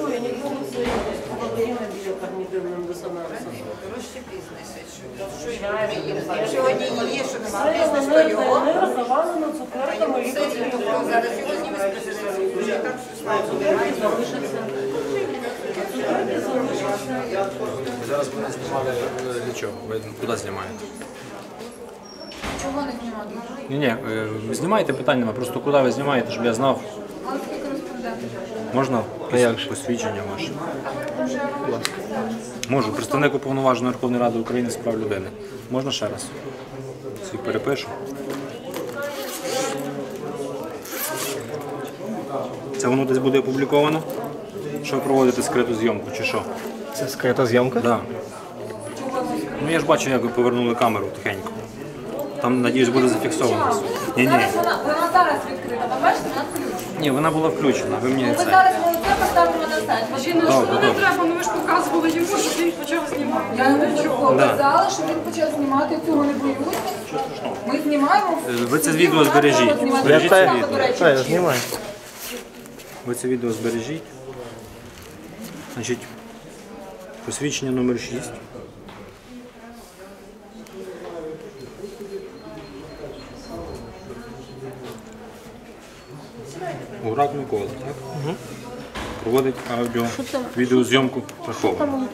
ничего, я не буду во время билетов не дивним до самого Сьогодні є, що нема Це бізнес, то вони його. вони завалено цукерками і Зараз його знімуть з цукерки залишаться. Цукерки залишаться. Зараз ви не знімали е, для чого? Ви куди знімаєте? Чого не знімати? Ні, ні, ви знімаєте питання, просто куди ви знімаєте, щоб я знав. Але такі кореспонденти. Можна посвідчення ваше? Можу. Представник уповноваженої Верховної Ради України з прав людини. Можна ще раз? Свій перепишу. Це воно десь буде опубліковано? Що ви проводите скриту зйомку чи що? Це скрита зйомка? Да. Ну я ж бачу, як ви повернули камеру тихенько. Там, надіюсь, буде зафіксовано. Ні, ні. Зараз вона, вона зараз відкрита. Ви бачите, вона включена. Ні, вона була включена. Ви мені Ми це. зараз поставимо на сайт. Добре, добре. Треба, ну ви ж показували йому, що він почав знімати. Я йому Да. казала, що він почав знімати, цього не боюсь. Ми знімаємо. Е, ви це відео збережіть. Збережіть це відео. Та, я знімаю. Ви це відео збережіть. Значить, посвідчення номер 6. Гурак Микола, так? Угу. Проводить аудіо, відеозйомку приховано.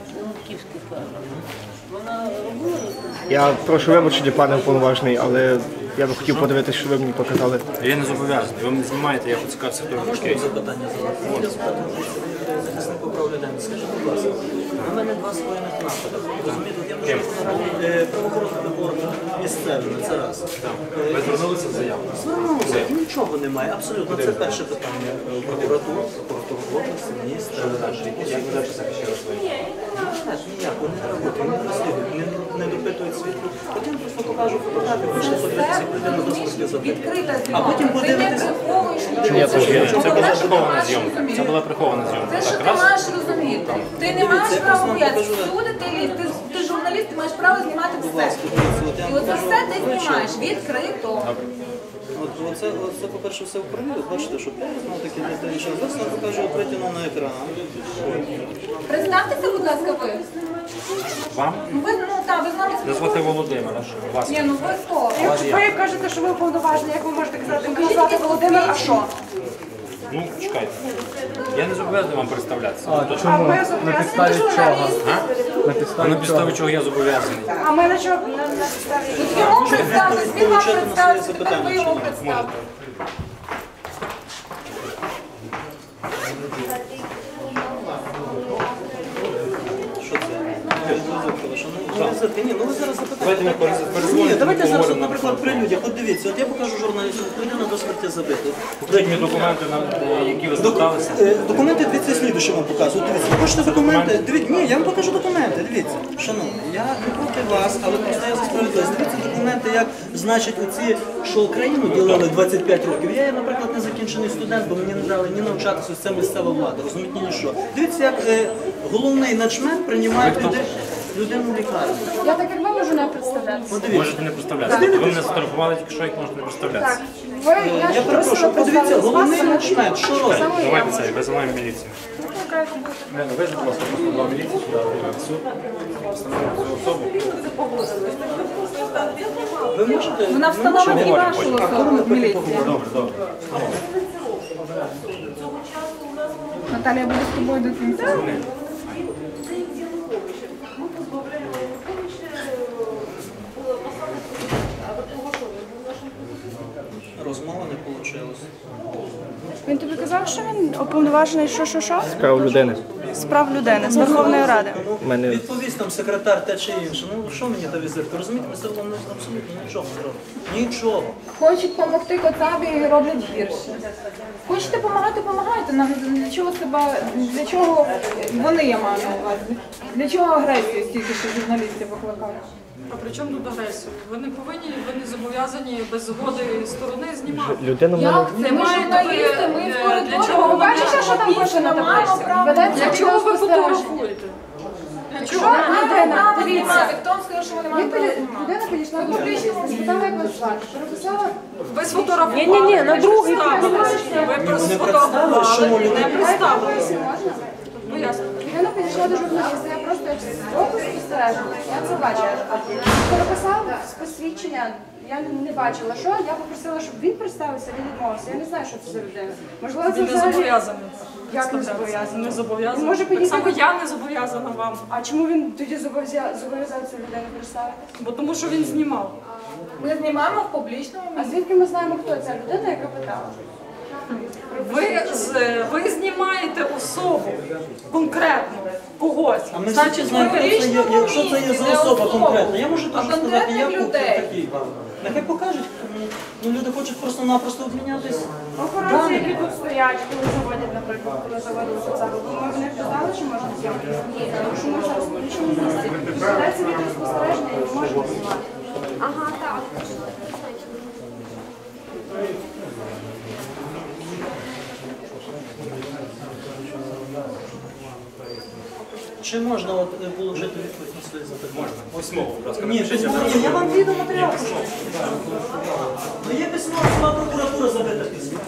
Я прошу вибачення, пане уповноважений, але я би хотів подивитися, що ви мені показали. Я не зобов'язаний, ви мене знімаєте, я поцікавився, хто ви Можна запитання задати. Скажіть, будь ласка, у мене два своїх напади. Розумієте, я можу е, правоохоронний орган місцевий, це раз. Ви звернулися з заявою? Звернувся, і нічого немає, абсолютно. Це перше питання. Е, Прокуратура, прокуратура області, міністр. Як ви далі захищали свої? Так, ніяко не роботи, не розслідують, не, не допитують свідків. Потім просто покажу фотографію, ви ще подивитися, як людина до смерті А потім подивитися. це, була прихована зйомка. Це була прихована Це зйомка. що ти маєш розуміти. Ти не маєш права вам Всюди ти, ти, ти журналіст, ти маєш право знімати все. І оце все ти знімаєш відкрито. От, оце, оце, по-перше, все в крові. Бачите, що я знов таки того, що зараз я покажу, витягну на екран. Представтеся, будь ласка, ви. Вам? Ну ви ну так, ви з нами Мене звати Володимира. що Вас Ні, ну ви хто? Ви кажете, що ви уповноважені, як ви можете казати, мене звати Володимир, а що? Ну, чекайте. Я не зобов'язаний вам представлятися. А ви зобов'язані чого? А на підставі чого я зобов'язаний? А ми на чого на, на підставі? От йому представтесь, він вам представився, тепер ви йому чи ні? представте. Що це? Ні, ну ви зараз Давайте ми запитаєте. Ні, давайте зараз, от, наприклад, при людях. От дивіться, от я покажу журналісту, людина до смерті забита. Покажіть мені документи, на які ви зверталися. Е, Документи дивіться слідуючи вам показую. От Дивіться, ви хочете документи? Дивіться, ні, я вам покажу документи. Дивіться, шановні, я не проти вас, але просто я за справедливість. Дивіться документи, як значить оці, що Україну ділили 25 років. Я, наприклад, не закінчений студент, бо мені не дали ні навчатися, ось це місцева влада. Розумієте, ні що. Дивіться, як е, головний начмет приймає людей, людину в лікарню. Я так як ви можу не представлятися. Можете не представлятися. Ви мене сфотографували, тільки що як можете не представлятися. Ви, Е, Я перепрошую, подивіться, головний начмет, що робить? Давайте це, визиваємо міліцію. Не, ну ви ж просто до міліції сюди, в суд. Цю особу. Ви можете... Вона встановить і вашу особу в міліції. Добре, добре. Наталія буде з тобою до кінця. Він тобі казав, що він уповноважений що, що, що? Справ людини. Справ людини з Верховної Ради. Мене Відповість там секретар те чи інше. Ну що мені та візитка? Розумієте, ми все абсолютно нічого не робимо. Нічого. Хочуть допомогти коцабі і роблять гірше. Хочете допомагати, допомагайте. Нам для чого себе, для чого вони я маю на увазі? Для чого агресію стільки що журналістів викликають? А при чому тут агресію? Ви не повинні, ви не зобов'язані без згоди сторони знімати. людина в мене. Як це? Ми журналісти, ми в е, коридорі. ви бачите, що там пише на табличці? Ведеться Для чого ви фотографуєте? Для чого? Людина, дивіться. Хто вам сказав, що вони мають право знімати? Людина підійшла до публічного, спитала, як вас звати. Переписала Ви сфотографували. Ні-ні-ні, на другий Ви Не представили, що сфотографували, не представилися. Пояснюю. Підійшла до журналіста, я просто як з боку спостереження, я це бачила. Переписав з посвідчення, я не бачила, що, я попросила, щоб він представився, він відмовився. Я не знаю, що це за людина. Можливо, це Він не взагалі... зобов'язаний. Як не зобов'язаний? Не зобов'язаний. Може, Так само я не зобов'язана вам. А чому він тоді зобов'язав зобов'язав цю людину представити? Бо тому що він знімав. Ми знімаємо в публічному А місці. звідки ми знаємо, хто ця людина, яка питала? Ви, ви знімаєте особу конкретно когось. А ми Значить, знаємо, ви хто це є, якщо це є за особа конкретна. Я можу теж сказати, конкретних я людей. такий. Нехай покажуть. Ну, люди хочуть просто-напросто обмінятись. Операції, які тут стоять, коли заводять, наприклад, коли заводять це. Ми в них додали, що можна зйомки? Ні, тому що ми зараз в публічному місці. Ведеться відеоспостереження і ми можемо знімати. Ага, так. Чи можна от, е, положити відповідь на своє запитання? Можна. Письмово, будь ласка, Ні, напишіть, я письмо, зараз я вам відео матеріал. Ну є письмо, сама прокуратура забита письмо.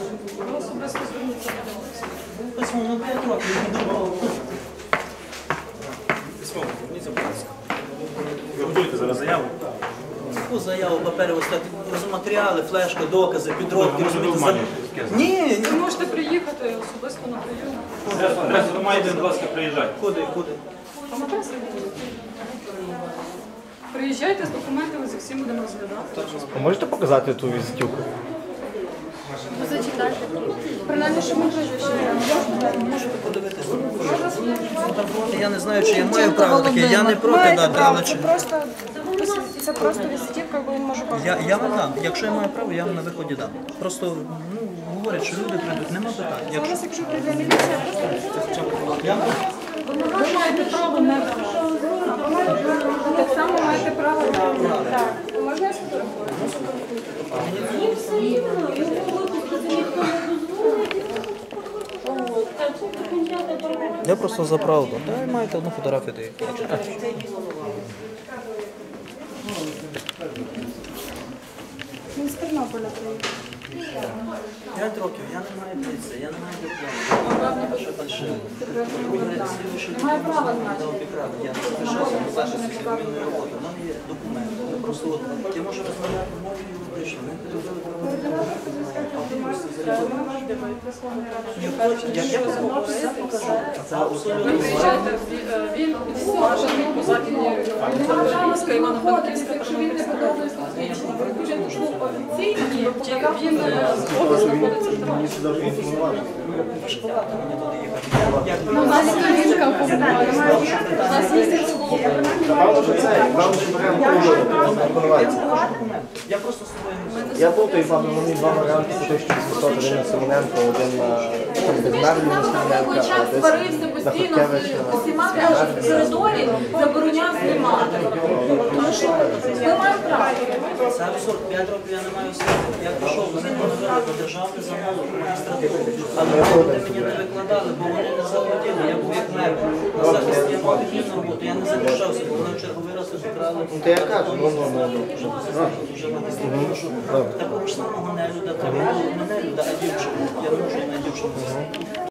нас. Письмо на 5 років я відмовив. Письмово, зверніться, будь ласка. Ви готуєте зараз заяву? Яку заяву, паперову стати, матеріали, флешка, докази, підробки. Ви розумієте, за- Ні, Ви можете приїхати особисто на прийом. Адресу ви маєте, будь ласка, приїжджайте. куди, куди? Там адреса є. Приїжджайте з документами, з усім будемо розглядати. Можете показати ту візитівку? Принаймні, що ми. Можете подивитися. Я не знаю, чи я маю право таке, я не проти дати, але чи... просто, це просто візитівка, бо він може Я, я вам дам. Якщо я маю право, я вам на виході дам. Просто ну, говорять, що люди прийдуть, нема питань. Якщо Зараз, якщо прийде міліція, я Ви маєте право не Так само маєте право на так. Можна я сфотографую? Я просто за правду. Та й маєте одну фотографію, то як хочете. Він з Тернополя приїхав. П'ять років, я не маю дивитися, я не маю диплому. Що фальшиво. Немає права знати. Я не залишався на захисті відмінної роботи. У мене є документи. Ми просто от, я можу розмовляти мовою юридично. Ми передали ви приїжджаєте в Вільну, Важану, Західну, Івано-Франківська, він не подобається зустрічно. Він був офіційний, туди їхати. Я просто Я плутаю, пане, вони два що Стерненко, один Богданів Стерненка, один Сварився забороняв знімати. Це абсурд. П'ять років я не маю слуху. Я пішов з ними на державне замовлення магістратуру. Але роботи мені не викладали, бо вони не захотіли. Я був як мер. Я роботу. Я не захищався, бо вони в черговий раз обікрали. Ну, то я кажу, ну, ну, ну, ну. Вже магістратуру, що такого ж самого не люда, треба мене люда, а дівчину. Я не можу на дівчину.